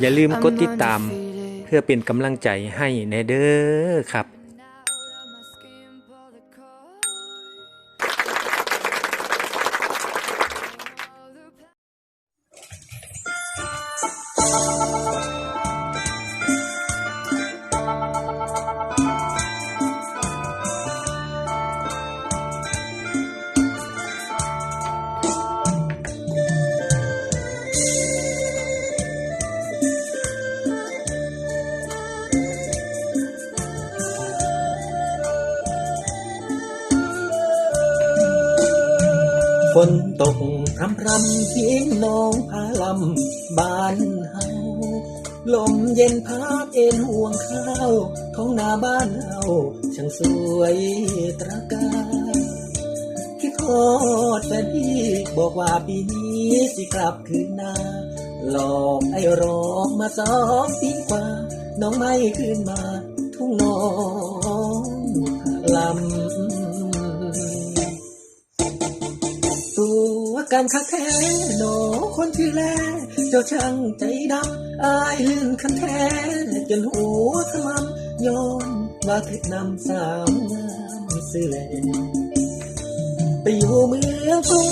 อย่าลืม I'm กดติดตาม undefeated. เพื่อเป็นกำลังใจให้แน่เด้อครับ ฝนตกพรำพรำพี่น้องพาลำบ้านเฮาลมเย็นพัดเอ็นห่วงข้าวท้องนาบ้านเฮาช่างสวยตระการคิดทอดแต่พี่บอกว่าปีนี้สิกลับคืนนาหลอกไอ้รอกมาสองปีกว่า น้องไม่คืนมา ทุ่งน้องลำ กันคักแท้หนอคนที่แลเจ้าช่างใจดำอายลื่นคันแท้จนหัวขมำย้อนมาถึกนำสาวงามซื้อแลไปอยู่เมืองกรุง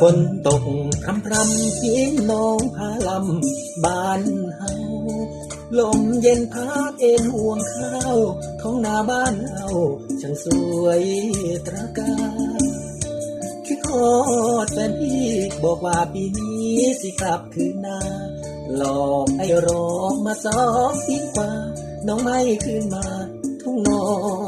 ฝนตกพรำพรำพี่น้องพาลำบ้านเฮาลมเย็นพัดเอ็นห่วงข้าวท้องนาบ้านเฮาช่างสวยตระการคิดทอดแฟนพี่บอกว่าปีนี้สิกลับคืนนาหลอกไอ้รอกมาสองปีกว่า น้องไม่คืนมาทุ่งนอง